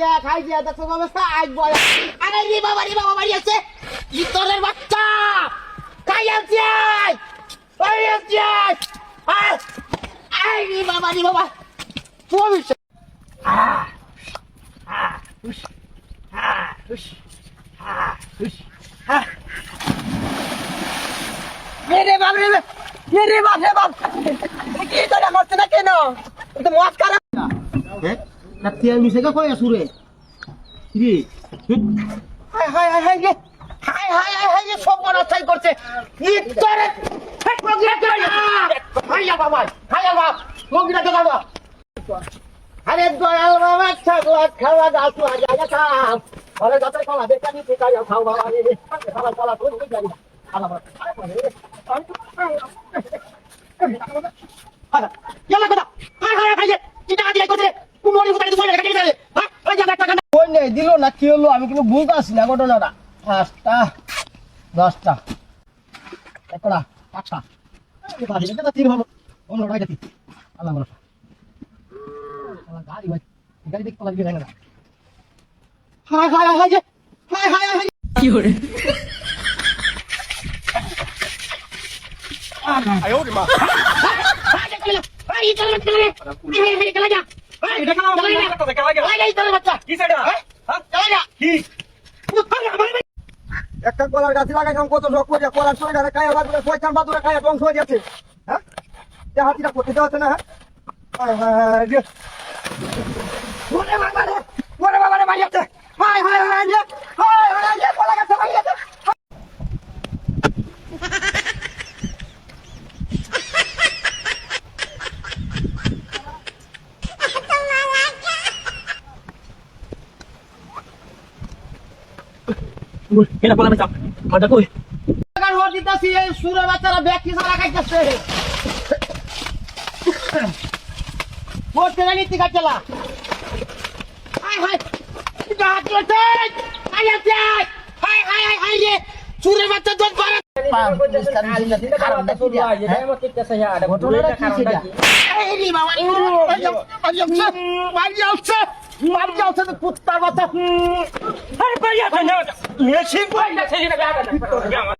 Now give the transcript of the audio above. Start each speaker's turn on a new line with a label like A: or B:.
A: দেখ খাইছে দেখো অবস্থা আজ বয়।
B: আরে বাবা রে বাবা বাড়ি আছে। ইতরের বাচ্চা কাই আছে বাড়ি আছে আয় আই রে বাবা। উস মেরে বাপ রে মেরে বাপ রে বাপ। কি তোরা করছে না কেন? তো মস্ত খারাপ না। তেল মিশে কা কই আসুরে? রে হাই হাই হাই হাই হাই হাই হাই সব মন আছাই করছে। ইতরে হেক আরে
A: দিল না কি হলো আমি কিন্তু বুঝতে পারছি না ঘটনাটা পাঁচটা দশটা। একটা
B: এই বাড়ি এটা তিন হলো অন্য রাইটা তিন আল্লাহ আল্লাহ গাড়ি ভাই গাড়ি দেখতে লাগবে না। হাই হাই হাই যে হাই হাই হাই
C: 有人，
A: একটা কলার গাছ লাগাইছিলাম কত শখ করে কলার সঙ্গে গাছে খাইয়া বাদুরে পয়সার বাদুরে খাইয়া ধ্বংস হয়ে যাচ্ছে হ্যাঁ হাতিটা করতে দেওয়া হচ্ছে না হ্যাঁ হ্যাঁ হায় রে। ওরে বাবা রে ওরে বাবা রে মারি যাচ্ছে হায় হায় হায় রে হায় হায় রে কলা গাছে মারি যাচ্ছে
B: এটা বলা বেচা মাটা কই
A: টাকার ভোট দিতেছি এই সুরে বাচ্চারা ব্যক্তি সারা খাইতেছে কেনা নীতি কাটলা
B: হাই হাই হাত চলছে হাই আছে হাই হাই হাই হাই রে চুরে বাচ্চা দশ বারো এই রে 你先快点，先去那边。